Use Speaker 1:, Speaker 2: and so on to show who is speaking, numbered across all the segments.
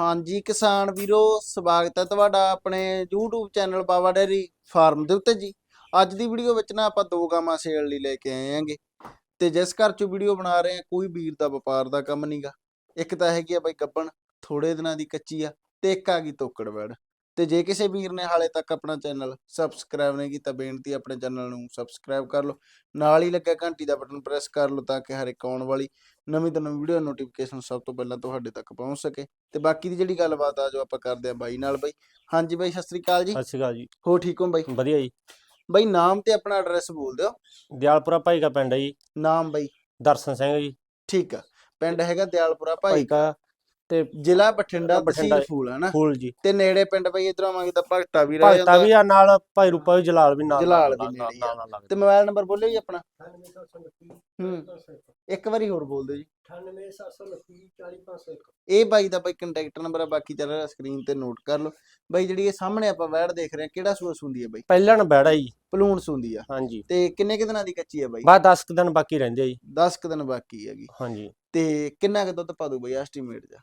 Speaker 1: ਹਾਂਜੀ ਕਿਸਾਨ ਵੀਰੋ, ਸਵਾਗਤ ਹੈ ਤੁਹਾਡਾ ਆਪਣੇ YouTube channel Bawa dairy farm ਦੇ ਉੱਤੇ ਜੀ। ਅੱਜ ਦੀ ਵੀਡੀਓ ਵਿੱਚ ਨਾ ਆਪਾਂ ਦੋ ਗਾਵਾਂ ਸੇਲ ਲਈ ਲੈ ਕੇ ਆਏ ਆਂਗੇ ਤੇ ਜਿਸ ਘਰ ਚੋਂ ਵੀਡੀਓ ਬਣਾ ਰਹੇ ਆ ਕੋਈ ਵੀਰ ਦਾ ਵਪਾਰ ਦਾ ਕੰਮ ਨਹੀਂਗਾ ਇੱਕ ਤਾਂ ਹੈਗੀ ਆ ਬਈ ਗੱਬਣ ਥੋੜੇ ਦਿਨਾਂ ਦੀ ਕੱਚੀ ਆ ਤੇ ਇੱਕ ਆ ਗਈ ਤੋਕੜ ਵੜ। ਤੇ ਜੇ ਕਿਸੇ ਵੀਰ ਨੇ ਹਾਲੇ ਤੱਕ ਆਪਣਾ ਚੈਨਲ ਸਬਸਕ੍ਰਾਈਬ ਨਹੀਂ ਕੀਤਾ ਬੇਨਤੀ ਆਪਣੇ ਚੈਨਲ ਨੂੰ ਸਬਸਕ੍ਰਾਈਬ ਕਰ ਲਓ। ਨਾਲ ਹੀ ਲੱਗਾ ਘੰਟੀ ਦਾ ਬਟਨ ਪ੍ਰੈਸ ਕਰ ਲਓ ਤਾਂ ਕਿ ਹਰ ਇੱਕ ਆਉਣ ਵਾਲੀ ਨਵੀਂ ਤੋਂ ਨਵੀਂ ਵੀਡੀਓ ਨੋਟੀਫਿਕੇਸ਼ਨ ਸਭ ਤੋਂ ਪਹਿਲਾਂ ਤੁਹਾਡੇ ਤੱਕ ਪਹੁੰਚ ਸਕੇ। ਤੇ ਬਾਕੀ ਦੀ ਜਿਹੜੀ ਗੱਲਬਾਤ ਆ ਜੋ ਆਪਾਂ ਕਰਦੇ ਆ ਬਾਈ ਨਾਲ ਬਾਈ। ਹਾਂਜੀ ਬਾਈ ਸਤਿ ਸ੍ਰੀ ਅਕਾਲ ਜੀ।
Speaker 2: ਸਤਿ ਸ਼੍ਰੀ ਅਕਾਲ ਜੀ।
Speaker 1: ਹੋ ਠੀਕ ਹੋ ਬਾਈ?
Speaker 2: ਵਧੀਆ ਜੀ।
Speaker 1: ਬਾਈ ਨਾਮ ਤੇ ਆਪਣਾ ਐਡਰੈਸ ਬੋਲ ਦਿਓ।
Speaker 2: ਦਿਆਲਪੁਰਾ ਭਾਈ ਕਾ ਪਿੰਡ ਹੈ ਜੀ।
Speaker 1: ਨਾਮ ਬਾਈ।
Speaker 2: ਦਰਸ਼ਨ ਸਿੰਘ ਜੀ।
Speaker 1: ਠੀਕ ਆ। ਪਿੰਡ ਹੈਗਾ ਦਿਆਲਪੁਰਾ ਭਾਈ।
Speaker 2: ਭਾਈ ਕਾ ਤੇ
Speaker 1: ਜ਼ਿਲ੍ਹਾ ਬਠਿੰਡਾ
Speaker 2: ਬਠਿੰਡਾ
Speaker 1: ਤਹਿਸੀਲ ਫੂਲ ਹੈ ਨਾ?
Speaker 2: ਫੂਲ ਜੀ।
Speaker 1: ਤੇ ਨੇੜੇ ਪਿੰਡ ਬਾਈ ਇਧਰ ਆਵਾਂਗੇ ਤਾਂ ਭਗਤਾ ਵੀ ਰਹਿ
Speaker 2: ਭਗਤਾ ਵੀ ਆ ਨਾਲ ਭਾਈ ਰੂਪਾ ਵੀ ਜਲਾਲ ਵੀ ਨਾਲ
Speaker 1: ਜਲਾਲ ਵੀ
Speaker 2: ਨਾਲ-
Speaker 1: ਆ। ਤੇ ਮੋਬਾਈਲ ਨੰਬਰ ਬੋਲਿਓ ਜੀ ਆਪਣਾ। ਹੂੰ। ਇੱਕ ਵਾਰੀ ਹੋਰ ਬੋਲ ਦਿਓ ਜੀ। ਇਹ ਬਾਈ ਦਾ ਬਾਈ ਕੰਟੈਕਟ ਨੰਬਰ ਆ ਬਾਕੀ ਚੱਲ ਰਿਹਾ ਸਕਰੀਨ ਤੇ ਨੋਟ ਕਰ ਲਓ। ਬਾਈ ਜਿਹੜੀ ਇਹ ਸਾਹਮਣੇ ਆਪਾਂ ਵੈੜ ਦੇਖ ਰਹੇ ਹਾਂ ਕਿਹੜਾ ਸੂਆ ਸੁੰਦੀ ਹੈ ਬਾਈ?
Speaker 2: ਪਹਿਲਾਂ ਨਾ ਬੈੜਾ ਜੀ।
Speaker 1: ਪਲੂਣ ਸੁੰਦੀ ਆ।
Speaker 2: ਹਾਂਜੀ।
Speaker 1: ਤੇ ਕਿੰਨੇ ਕੁ ਦਿਨਾਂ ਦੀ ਕੱਚੀ ਹੈ ਬਾਈ?
Speaker 2: ਬਾਅਦ 10 ਕੁ ਦਿਨ ਬਾਕੀ ਰਹਿੰਦੇ ਆ ਜੀ।
Speaker 1: 10 ਕੁ ਦਿਨ ਬਾਕੀ ਹੈਗੀ।
Speaker 2: ਹਾਂਜੀ।
Speaker 1: ਤੇ ਕਿੰਨਾ ਕੁ ਦੁੱਧ ਪਾ ਦੂ ਬਾਈ ਐਸਟੀਮੇਟ ਜਾ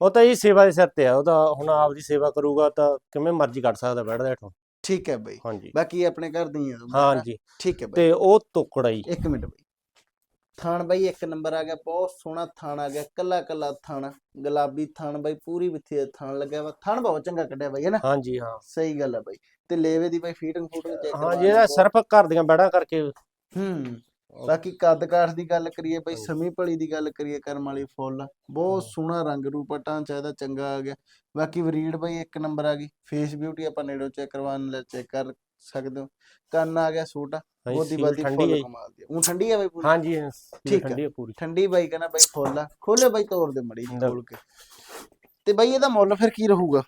Speaker 2: ਉਹ ਤਾਂ ਜੀ ਸੇਵਾ ਦੇ ਸਿਰ ਤੇ ਆ ਉਹ ਤਾਂ ਹੁਣ ਆਪਦੀ ਸੇਵਾ ਕਰੂਗਾ ਤਾਂ ਕਿਵੇਂ ਮਰਜ਼ੀ ਕੱਢ ਸਕਦਾ ਬੈੜਾ ਦਾ ਇਥੋਂ।
Speaker 1: ਠੀਕ ਹੈ ਬਾਈ।
Speaker 2: ਹਾਂਜੀ।
Speaker 1: ਬਾਕੀ ਆਪਣੇ ਘਰ ਦੀ ਆ
Speaker 2: ਹਾਂਜੀ।
Speaker 1: ਠੀਕ ਹੈ ਬਾਈ।
Speaker 2: ਤੇ ਉਹ ਟੁਕੜਾ ਜੀ।
Speaker 1: ਇੱਕ ਮਿੰਟ ਬਾਈ। ਥਾਣ ਬਾਈ ਇੱਕ ਨੰਬਰ ਆ ਗਿਆ ਬਹੁਤ ਸੋਹਣਾ ਥਾਣ ਆ ਗਿਆ ਕੱਲਾ ਕੱਲਾ ਥਾਣ ਗੁਲਾਬੀ ਥਾਣ ਬਾਈ ਪੂਰੀ ਵਿੱਥੀ ਦਾ ਥਾਣ ਲੱਗਿਆ ਵਾ। ਥਾਣ ਬਹੁਤ ਚੰਗਾ ਕੱਢਿਆ ਬਾਈ ਹੈ ਨਾ?
Speaker 2: ਹਾਂਜੀ ਹਾਂ।
Speaker 1: ਸਹੀ ਗੱਲ ਆ ਬਾਈ। ਤੇ ਲੇਵੇ ਦੀ ਬਾਈ ਫੀਟਿੰਗ ਫੂਟਿੰਗ ਚੈੱਕ
Speaker 2: ਹਾਂਜੀ ਇਹਦਾ ਸਿਰਫ ਘਰ ਦੀਆਂ ਬੈੜਾ ਕਰਕੇ
Speaker 1: ਹੂੰ। ਬਾਕੀ ਕੱਦ ਕਾਠ ਦੀ ਗੱਲ ਕਰੀਏ ਬਈ ਸਮੀ ਭਲੀ ਦੀ ਗੱਲ ਕਰੀਏ ਕਰਮ ਵਾਲੀ ਫੁੱਲ ਬਹੁਤ ਸੋਹਣਾ ਰੰਗ ਰੂਪ ਢਾਂਚਾ ਇਹਦਾ ਚੰਗਾ ਆ ਗਿਆ। ਬਾਕੀ ਵਰੀਡ ਬਈ ਇੱਕ ਨੰਬਰ ਆ ਗਈ। ਫੇਸ ਬਿਊਟੀ ਆਪਾਂ ਨੇੜੋਂ ਚੈੱਕ ਕਰਵਾਉਣ ਲੈ ਚੈੱਕ ਕਰ ਸਕਦੇ ਹੋ। ਕੰਨ ਆ ਗਿਆ ਛੋਟਾ ਬੋਦੀ
Speaker 2: ਸੀਲ
Speaker 1: ਬਾਦੀ
Speaker 2: ਠੰਡੀ
Speaker 1: ਫੁੱਲ
Speaker 2: ਹੈ।
Speaker 1: ਕਮਾਲ ਦੀ ਉਹ ਠੰਡੀ ਆ ਬਈ ਪੂਰੀ?
Speaker 2: ਹਾਂਜੀ
Speaker 1: ਠੀਕ।
Speaker 2: ਠੰਡੀ ਆ ਪੂਰੀ।
Speaker 1: ਠੰਡੀ ਬਾਈ ਕਹਿੰਦਾ ਬਾਈ ਫੁੱਲ ਆ। ਖੋਲੇ ਬਾਈ ਤੋੜ ਦੇ ਮੜੀ ਜੀ। ਖੋਲ ਕੇ। ਤੇ ਬਾਈ ਇਹਦਾ ਮੁੱਲ ਫਿਰ ਕੀ ਰਹੂਗਾ?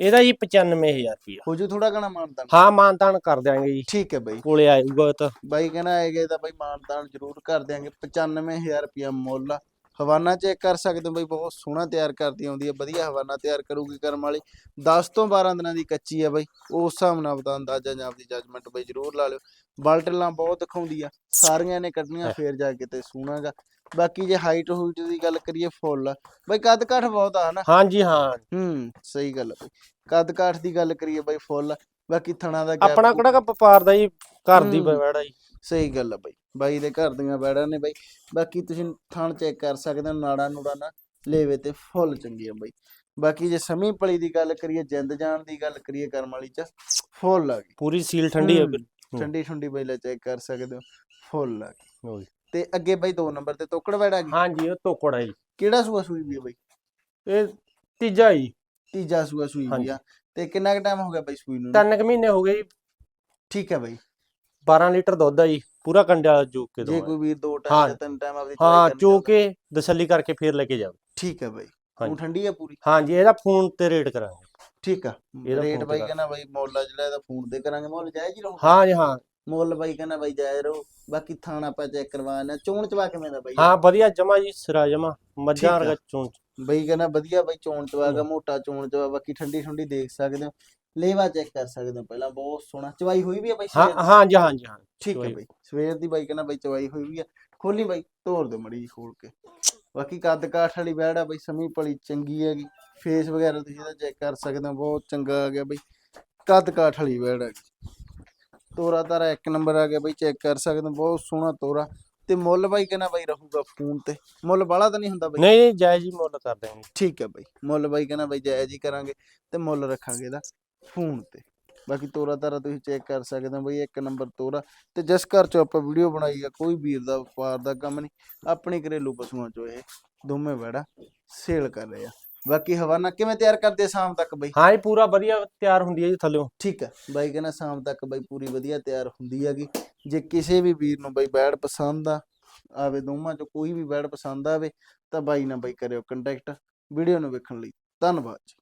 Speaker 2: ਇਹਦਾ ਜੀ 95000 ਰੁਪਇਆ।
Speaker 1: ਹੋ ਜੂ ਥੋੜਾ ਘਣਾ ਮਾਨਦਾਨ
Speaker 2: ਹਾਂ ਮਾਨਤਾਨ ਕਰ ਦਿਆਂਗੇ ਜੀ।
Speaker 1: ਠੀਕ ਹੈ ਬਾਈ।
Speaker 2: ਕੋਲੇ ਆਊਗਾ ਤਾਂ।
Speaker 1: ਬਾਈ ਕਹਿੰਦਾ ਆਏਗੇ ਤਾਂ ਬਾਈ ਮਾਨਦਾਨ ਜ਼ਰੂਰ ਕਰ ਦਿਆਂਗੇ। 95000 ਰੁਪਿਆ ਮੁੱਲ ਹਵਾਨਾ ਚੈੱਕ ਕਰ ਸਕਦੇ ਹੋ ਬਾਈ ਬਹੁਤ ਸੋਹਣਾ ਤਿਆਰ ਕਰਦੀ ਆਉਂਦੀ ਹੈ ਵਧੀਆ ਹਵਾਨਾ ਤਿਆਰ ਕਰੂਗੀ ਕਰਮ ਵਾਲੀ। 10 ਤੋਂ 12 ਦਿਨਾਂ ਦੀ ਕੱਚੀ ਆ ਬਾਈ। ਉਸ ਹਿਸਾਬ ਨਾਲ ਆਪਦਾ ਅੰਦਾਜ਼ਾ ਜਾਂ ਆਪਦੀ ਜੱਜਮੈਂਟ ਬਾਈ ਜ਼ਰੂਰ ਲਾ ਲਿਓ। ਬਲਟਲਾਂ ਬਹੁਤ ਦਿਖਾਉਂਦੀ ਆ। ਸਾਰੀਆਂ ਨੇ ਕੱਢਣੀਆਂ ਫੇਰ ਜਾ ਕੇ ਤੇ ਸੋਹਣਾਗਾ ਬਾਕੀ ਜੇ ਹਾਈਟ ਹੂਟ ਦੀ ਗੱਲ ਕਰੀਏ ਫੁੱਲ ਆ। ਬਾਈ ਕੱਦ ਕਾਠ ਬਹੁਤ ਆ ਹਨਾ?
Speaker 2: ਹਾਂਜੀ ਹਾਂ।
Speaker 1: ਹੂੰ ਸਹੀ ਗੱਲ ਆ ਬਾਈ। ਕੱਦ ਕਾਠ ਦੀ ਗੱਲ ਕਰੀਏ ਬਾਈ ਫੁੱਲ ਆ। ਬਾਕੀ ਥਣਾ ਦਾ gap
Speaker 2: ਆਪਣਾ ਕਿਹੜਾ ਵਪਾਰ ਦਾ ਜੀ? ਘਰ ਦੀ
Speaker 1: ਹੂੰ।
Speaker 2: ਬੈੜਾ ਜੀ।
Speaker 1: ਸਹੀ ਗੱਲ ਆ ਬਾਈ। ਬਾਈ ਦੇ ਘਰ ਦੀਆਂ ਬੈੜਾਂ ਨੇ ਬਾਈ। ਬਾਕੀ ਤੁਸੀਂ ਥਣ ਚੈੱਕ ਕਰ ਸਕਦੇ ਹੋ ਨਾੜਾ ਨੂੜਾ ਨਾ ਲੇਵੇ ਤੇ ਫੁੱਲ ਚੰਗੀ ਆ ਬਾਈ। ਬਾਕੀ ਜੇ ਸਮੀ ਪਲੀ ਦੀ ਗੱਲ ਕਰੀਏ ਜਿੰਦ ਜਾਣ ਦੀ ਗੱਲ ਕਰੀਏ ਕਰਮ ਵਾਲੀ ਚ ਫੁੱਲ ਆ ਗਈ।
Speaker 2: ਪੂਰੀ ਸੀਲ ਠੰਡੀ ਹੈ
Speaker 1: ਹੂੰ। ਠੰਡੀ ਠੰਡੀ ਬਾਈ ਲੈ ਚੈੱਕ ਕਰ ਸਕਦੇ ਹੋ ਫੁੱਲ ਆ ਗਈ। ਤੇ ਅੱਗੇ ਬਾਈ ਦੋ ਨੰਬਰ ਤੇ ਤੋਕੜ ਬੈੜ ਆ ਗਈ।
Speaker 2: ਹਾਂਜੀ ਉਹ ਤੋਕੜਾ ਜੀ।
Speaker 1: ਕਿਹੜਾ ਸੂਆ ਸੂਈ ਵੀ ਆ ਬਾਈ?
Speaker 2: ਇਹ ਤੀਜਾ ਜੀ।
Speaker 1: ਤੀਜਾ ਸੂਆ ਸੂਈ ਵੀ। ਆ। ਤੇ ਕਿੰਨਾ ਕੁ ਟਾਈਮ ਹੋ ਗਿਆ ਬਾਈ ਸੂਈ ਨੂੰ?
Speaker 2: ਤਿੰਨ ਕੁ ਮਹੀਨੇ ਹੋ ਗਏ ਜੀ।
Speaker 1: ਠੀਕ ਹੈ ਬਾਈ।
Speaker 2: 12 ਲੀਟਰ ਦੁੱਧ ਆ ਜੀ। ਪੂਰਾ ਕੰਡੇ ਵਾਲਾ ਚੋਕ ਕੇ
Speaker 1: ਜੇ
Speaker 2: ਦਵਾਂਗੇ।
Speaker 1: ਕੋਈ ਵੀਰ ਦੋ। ਟਾਈਮ ਜਾਂ ਤਿੰਨ ਟਾਈਮ ਆਪਦੀ
Speaker 2: ਹਾਂ
Speaker 1: ਚਵਾਈ ਕਰਨੀ
Speaker 2: ਚੋ
Speaker 1: ਚਾਹੁੰਦਾ।
Speaker 2: ਕੇ ਤਸੱਲੀ ਕਰਕੇ ਫੇਰ ਲੈ ਕੇ ਜਾਓ।
Speaker 1: ਠੀਕ ਹੈ ਬਾਈ। ਉਹ
Speaker 2: ਹਾਂਜੀ।
Speaker 1: ਠੰਡੀ ਆ ਪੂਰੀ?
Speaker 2: ਹਾਂਜੀ ਇਹਦਾ ਫੋਨ ਤੇ ਰੇਟ ਕਰਾਂਗੇ।
Speaker 1: ਠੀਕ ਆ। ਰੇਟ ਬਾਈ। ਕਹਿੰਦਾ ਬਾਈ ਮੁੱਲ ਜਿਹੜਾ ਇਹਦਾ ਫੋਨ ਤੇ ਕਰਾਂਗੇ। ਮੁੱਲ ਜਾਇਜ਼ ਹੀ ਰਹੂ
Speaker 2: ਹਾਂ ਜੀ ਹਾਂ।
Speaker 1: ਮੁੱਲ ਬਾਈ ਕਹਿੰਦਾ ਬਾਈ ਜਾਇਜ਼ ਰਹੂ ਬਾਕੀ ਥਾਣਾ ਆਪਾਂ ਚੈੱਕ ਕਰਵਾਣਾ ਚੋਣ ਚਵਾ ਕਿਵੇਂ ਦਾ ਬਾਈ?
Speaker 2: ਹਾਂ ਵਧੀਆ ਜਮਾ ਜੀ ਸਿਰਾ ਜਮਾ। ਮੱਝਾਂ। ਵਰਗਾ ਚੋਂ।
Speaker 1: ਬਾਈ ਕਹਿੰਦਾ ਵਧੀਆ ਬਾਈ ਚੋਣ ਚਵਾਗਾ
Speaker 2: ਹੂੰ।
Speaker 1: ਮੋਟਾ ਚੋਣ ਚਵਾ ਬਾਕੀ ਠੰਡੀ ਠੰਡੀ ਦੇਖ ਸਕਦੇ ਹੋ। ਲੇਵਾ ਚੈੱਕ ਕਰ ਸਕਦੇ ਹੋ ਪਹਿਲਾਂ ਬਹੁਤ ਸੋਹਣਾ। ਚਵਾਈ ਹੋਈ ਵੀ ਆ ਬਾਈ
Speaker 2: ਹਾਂ? ਹਾਂ ਜੀ ਹਾਂ ਜੀ ਹਾਂ
Speaker 1: ਠੀਕ ਹੈ। ਬਾਈ। ਸਵੇਰ ਦੀ ਬਾਈ ਕਹਿੰਦਾ ਬਾਈ ਚਵਾਈ ਹੋਈ ਵੀ ਆ। ਖੋਲੀ ਬਾਈ ਤੋੜ ਦੇ ਮੜੀ ਜੀ ਖੋਲ ਕੇ। ਬਾਕੀ ਕੱਦ ਕਾਠ ਵਾਲੀ ਬੈੜ ਆ ਬਾਈ ਸਮੀ ਭਲੀ ਚੰਗੀ ਹੈਗੀ। ਫੇਸ ਵਗੈਰਾ ਤੁਸੀਂ ਇਹਦਾ ਚੈੱਕ ਕਰ ਸਕਦੇ ਹੋ ਬਹੁਤ ਚੰਗਾ ਆ ਗਿਆ ਬਾਈ। ਕੱਦ ਕਾਠ ਵਾਲੀ ਬੈੜ ਹੈਗੀ ਤੋਰਾ ਤਾਰਾ ਇੱਕ ਨੰਬਰ ਆ ਗਿਆ ਬਾਈ ਚੈੱਕ ਕਰ ਸਕਦੇ ਹੋ ਬਹੁਤ ਸੋਹਣਾ ਤੋਰਾ। ਤੇ ਮੁੱਲ ਬਾਈ ਕਹਿੰਦਾ ਬਾਈ ਰਹੂਗਾ ਫੋਨ ਤੇ? ਮੁੱਲ ਬਾਲਾ ਤਾਂ ਨਹੀਂ ਹੁੰਦਾ ਬਾਈ?
Speaker 2: ਨਹੀਂ ਨਹੀਂ ਜਾਇਜ਼ ਹੀ ਮੁੱਲ ਕਰ ਦਿਆਂਗੇ।
Speaker 1: ਠੀਕ ਹੈ ਬਾਈ ਮੁੱਲ ਬਾਈ ਕਹਿੰਦਾ ਬਾਈ ਜਾਇਜ਼ ਹੀ ਕਰਾਂਗੇ ਤੇ ਮੁੱਲ ਰੱਖਾਂਗੇ ਇਹਦਾ ਫੋਨ ਤੇ। ਬਾਕੀ ਤੋਰਾ ਤਾਰਾ ਤੁਸੀਂ ਚੈੱਕ ਕਰ ਸਕਦੇ ਹੋ ਬਾਈ ਇੱਕ ਨੰਬਰ ਤੋਰਾ। ਤੇ ਜਿਸ ਘਰ ਚੋਂ ਆਪਾਂ ਵੀਡੀਓ ਬਣਾਈ ਆ ਕੋਈ ਵੀਰ ਦਾ ਵਪਾਰ ਦਾ ਕੰਮ ਨਹੀਂ ਆਪਣੀ ਘਰੇਲੂ ਪਸ਼ੂਆਂ ਚੋਂ ਇਹ ਦੋਵੇਂ ਵੜਾ ਸੇਲ ਕਰ ਰਹੇ ਆ। ਬਾਕੀ ਹਵਾਨਾ ਕਿਵੇਂ ਤਿਆਰ ਕਰਦੇ ਆ ਸ਼ਾਮ ਤੱਕ ਬਾਈ?
Speaker 2: ਹਾਂ ਜੀ ਪੂਰਾ ਵਧੀਆ ਤਿਆਰ ਹੁੰਦੀ ਹੈ ਜੀ ਥੱਲਿਓਂ।
Speaker 1: ਠੀਕ ਹੈ ਬਾਈ ਕਹਿੰਦਾ ਸ਼ਾਮ ਤੱਕ ਬਾਈ ਪੂਰੀ ਵਧੀਆ ਤਿਆਰ ਹੁੰਦੀ ਹੈਗੀ। ਜੇ ਕਿਸੇ ਵੀ ਵੀਰ ਨੂੰ ਬਾਈ ਬੈੜ ਪਸੰਦ ਆ ਆਵੇ ਦੋਵਾਂ ਚੋਂ ਕੋਈ ਵੀ ਬੈੜ ਪਸੰਦ ਆਵੇ ਤਾਂ ਬਾਈ ਨਾਲ ਬਾਈ ਕਰਿਓ ਕੰਟੈਕਟ ਵੀਡੀਓ ਨੂੰ ਵੇਖਣ ਲਈ। ਧੰਨਵਾਦ ਜੀ।